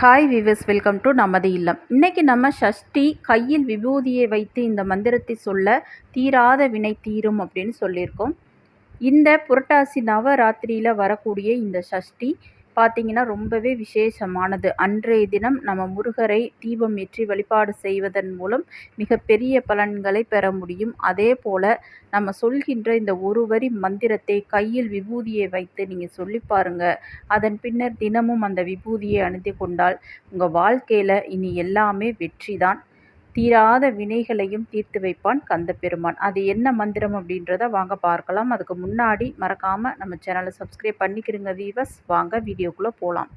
Hi விவஸ் welcome to நமது இல்லம். இன்றைக்கி நம்ம ஷஷ்டி கையில் விபூதியை வைத்து இந்த மந்திரத்தை சொல்ல தீராத வினை தீரும் அப்படின்னு சொல்லியிருக்கோம். இந்த புரட்டாசி நவராத்திரியில் வரக்கூடிய இந்த ஷஷ்டி பார்த்திங்கன்னா ரொம்பவே விசேஷமானது. அன்றைய தினம் நம்ம முருகரை தீபம் ஏற்றி வழிபாடு செய்வதன் மூலம் மிகப்பெரிய பலன்களை பெற முடியும். அதே போல் நம்ம சொல்கின்ற இந்த ஒரு வரி மந்திரத்தை கையில் விபூதியை வைத்து நீங்கள் சொல்லி பாருங்கள் அதன் பின்னர் தினமும் அந்த விபூதியை அணிந்து கொண்டால் உங்கள் வாழ்க்கையில் இனி எல்லாமே வெற்றி தான் தீராத வினைகளையும் தீர்த்து வைப்பான் கந்தப்பெருமான். அது என்ன மந்திரம் அப்படின்றத வாங்க பார்க்கலாம். அதுக்கு முன்னாடி மறக்காமல் நம்ம சேனலை சப்ஸ்கிரைப் பண்ணிக்கிறங்க வீவர்ஸ் வாங்க வீடியோக்குள்ளே போகலாம்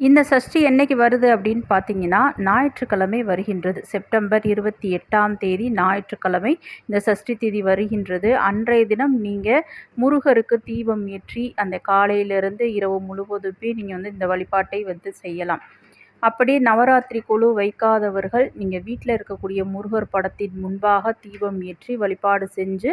இந்த சஷ்டி என்னைக்கு வருது அப்படின்னு பார்த்தீங்கன்னா ஞாயிற்றுக்கிழமை வருகின்றது. செப்டம்பர் இருபத்தி எட்டாம் தேதி ஞாயிற்றுக்கிழமை இந்த சஷ்டி தேதி வருகின்றது. அன்றைய தினம் நீங்கள் முருகருக்கு தீபம் ஏற்றி அந்த காலையிலிருந்து இரவு முழுவதுமே நீங்கள் வந்து இந்த வழிபாட்டை வந்து செய்யலாம். அப்படியே நவராத்திரி குழு வைக்காதவர்கள் நீங்கள் வீட்டில் இருக்கக்கூடிய முருகர் படத்தின் முன்பாக தீபம் ஏற்றி வழிபாடு செஞ்சு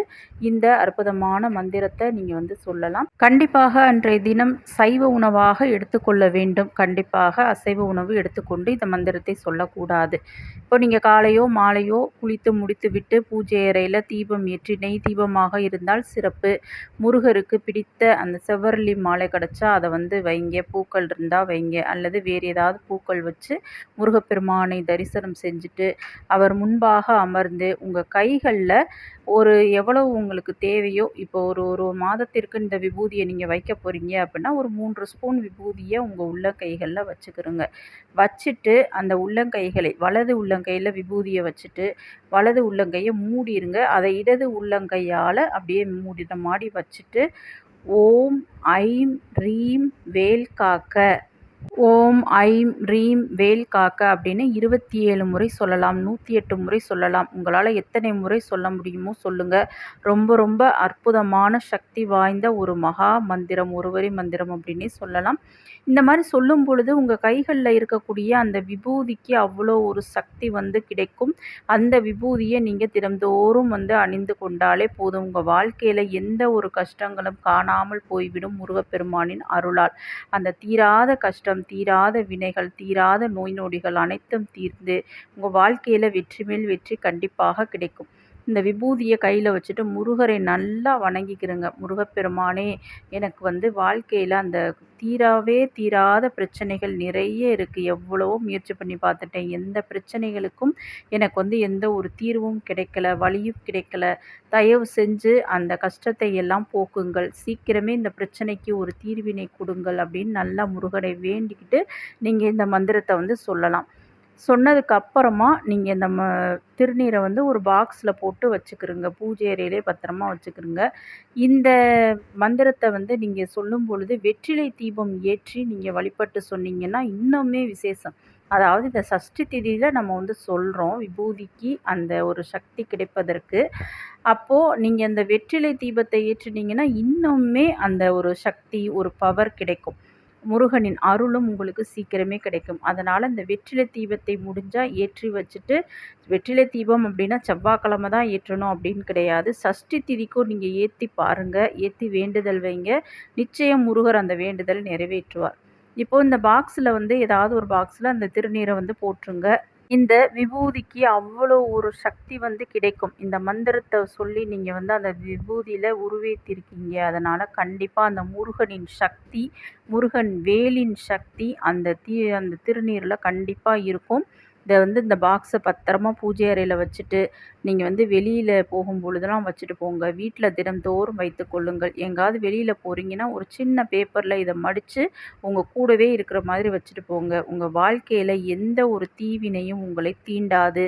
இந்த அற்புதமான மந்திரத்தை நீங்கள் வந்து சொல்லலாம். கண்டிப்பாக அன்றைய தினம் சைவ உணவாக எடுத்துக்கொள்ள வேண்டும். கண்டிப்பாக அசைவ உணவு எடுத்துக்கொண்டு இந்த மந்திரத்தை சொல்லக்கூடாது. இப்போ நீங்கள் காலையோ மாலையோ குளித்து முடித்து விட்டு பூஜை அறையில் தீபம் ஏற்றி நெய் தீபமாக இருந்தால் சிறப்பு. முருகருக்கு பிடித்த அந்த செவ்வரளி மாலை கிடச்சா அதை வந்து வைங்க. பூக்கள் இருந்தால் வைங்க. அல்லது வேறு ஏதாவது பூக்கள் வச்சு முருகப்பெருமானை தரிசனம் செஞ்சுட்டு அவர் முன்பாக அமர்ந்து உங்கள் கைகளில் ஒரு எவ்வளவு உங்களுக்கு தேவையோ இப்போ ஒரு ஒரு மாதத்திற்கு இந்த விபூதியை நீங்கள் வைக்க போகிறீங்க அப்படின்னா ஒரு மூன்று ஸ்பூன் விபூதியை உங்கள் உள்ளங்கைகளில் வச்சுக்கிறோங்க வச்சுட்டு அந்த உள்ளங்கைகளை வலது உள்ளங்கையில் விபூதியை வச்சுட்டு வலது உள்ளங்கையை மூடிருங்க. அதை இடது உள்ளங்கையால் அப்படியே மூடின மாடி வச்சுட்டு ஓம் ஐம் ரீம் வேல் காக்க. ஓம் ஐம் ரீம் வேல் காக்க அப்படின்னு இருபத்தி ஏழு முறை சொல்லலாம் நூற்றி எட்டு முறை சொல்லலாம். உங்களால் எத்தனை முறை சொல்ல முடியுமோ சொல்லுங்கள் ரொம்ப ரொம்ப அற்புதமான சக்தி வாய்ந்த ஒரு மகா மந்திரம் ஒருவரி மந்திரம் அப்படின்னே சொல்லலாம். இந்த மாதிரி சொல்லும் பொழுது உங்கள் கைகளில் இருக்கக்கூடிய அந்த விபூதிக்கு அவ்வளோ ஒரு சக்தி வந்து கிடைக்கும். அந்த விபூதியை நீங்கள் தினந்தோறும் வந்து அணிந்து கொண்டாலே போதும். உங்கள் வாழ்க்கையில் எந்த ஒரு கஷ்டங்களும் காணாமல் போய்விடும் முருகப்பெருமானின் அருளால். அந்த தீராத கஷ்டம் தீராத வினைகள் தீராத நோய் நொடிகள் அனைத்தும் தீர்ந்து உங்கள் வாழ்க்கையில் வெற்றி மேல் வெற்றி கண்டிப்பாக கிடைக்கும். இந்த விபூதியை கையில் வச்சுட்டு முருகரை நல்லா வணங்கிக்கிறேங்க. முருகப்பெருமானே எனக்கு வந்து வாழ்க்கையில் அந்த தீராவே தீராத பிரச்சனைகள் நிறைய இருக்குது எவ்வளவோ முயற்சி பண்ணி பார்த்துட்டேன். எந்த பிரச்சனைகளுக்கும் எனக்கு வந்து எந்த ஒரு தீர்வும் கிடைக்கல வழியும் கிடைக்கல. தயவு செஞ்சு அந்த கஷ்டத்தை எல்லாம் போக்குங்கள். சீக்கிரமே இந்த பிரச்சனைக்கு ஒரு தீர்வினை கொடுங்கள் அப்படின்னு நல்லா முருகனை வேண்டிக்கிட்டு நீங்கள் இந்த மந்திரத்தை வந்து சொல்லலாம். சொன்னதுக்கு அப்புறமா நீங்கள் இந்த ம திருநீரை வந்து ஒரு பாக்ஸில் போட்டு வச்சுக்கிருங்க. பூஜை அறையிலே பத்திரமா வச்சுக்கிருங்க. இந்த மந்திரத்தை வந்து நீங்கள் சொல்லும் பொழுது வெற்றிலை தீபம் ஏற்றி நீங்கள் வழிபட்டு சொன்னீங்கன்னா இன்னுமே விசேஷம். அதாவது இந்த சஷ்டி திதியில் நம்ம வந்து சொல்கிறோம் விபூதிக்கு அந்த ஒரு சக்தி கிடைப்பதற்கு. அப்போது நீங்கள் அந்த வெற்றிலை தீபத்தை ஏற்றினீங்கன்னா இன்னுமே அந்த ஒரு சக்தி ஒரு பவர் கிடைக்கும். முருகனின் அருளும் உங்களுக்கு சீக்கிரமே கிடைக்கும். அதனால் இந்த வெற்றிலை தீபத்தை முடிஞ்சால் ஏற்றி வச்சுட்டு வெற்றிலை தீபம் அப்படின்னா செவ்வாய்க்கிழமை தான் ஏற்றணும் அப்படின்னு கிடையாது. சஷ்டி திதிக்கும் நீங்கள் ஏற்றி பாருங்கள் ஏற்றி வேண்டுதல் வைங்க. நிச்சயம் முருகர் அந்த வேண்டுதல் நிறைவேற்றுவார். இப்போது இந்த பாக்ஸில் வந்து ஏதாவது ஒரு பாக்ஸில் அந்த திருநீரை வந்து போட்டுருங்க. இந்த விபூதிக்கு அவ்வளோ ஒரு சக்தி வந்து கிடைக்கும். இந்த மந்திரத்தை சொல்லி நீங்கள் வந்து அந்த விபூதியில் உருவேற்றிருக்கீங்க அதனால் கண்டிப்பாக அந்த முருகனின் சக்தி முருகன் வேலின் சக்தி அந்த தீ அந்த திருநீரில் கண்டிப்பாக இருக்கும். இதை வந்து இந்த பாக்ஸை பத்திரமா பூஜை அறையில் வச்சுட்டு நீங்கள் வந்து வெளியில் போகும் பொழுதெல்லாம் வச்சுட்டு போங்க. வீட்டில் தினந்தோறும் வைத்து கொள்ளுங்கள். எங்காவது வெளியில் போகிறீங்கன்னா ஒரு சின்ன பேப்பரில் இதை மடித்து உங்கள் கூடவே இருக்கிற மாதிரி வச்சுட்டு போங்க. உங்கள் வாழ்க்கையில் எந்த ஒரு தீவினையும் உங்களை தீண்டாது.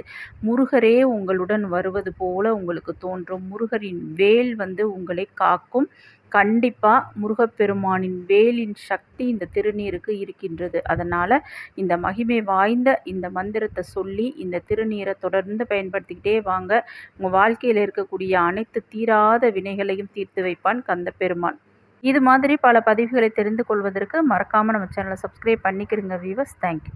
முருகரே உங்களுடன் வருவது போல உங்களுக்கு தோன்றும். முருகரின் வேல் வந்து உங்களை காக்கும். கண்டிப்பாக முருகப்பெருமானின் வேலின் சக்தி இந்த திருநீருக்கு இருக்கின்றது. அதனால் இந்த மகிமை வாய்ந்த இந்த மந்திரத்தை சொல்லி இந்த திருநீரை தொடர்ந்து பயன்படுத்திக்கிட்டே வாங்க. உங்கள் வாழ்க்கையில் இருக்கக்கூடிய அனைத்து தீராத வினைகளையும் தீர்த்து வைப்பான் கந்த பெருமான் இது மாதிரி பல பதிவுகளை தெரிந்து கொள்வதற்கு மறக்காமல் நம்ம சேனலை சப்ஸ்கிரைப் பண்ணிக்கிறங்க வீவர்ஸ் தேங்க்யூ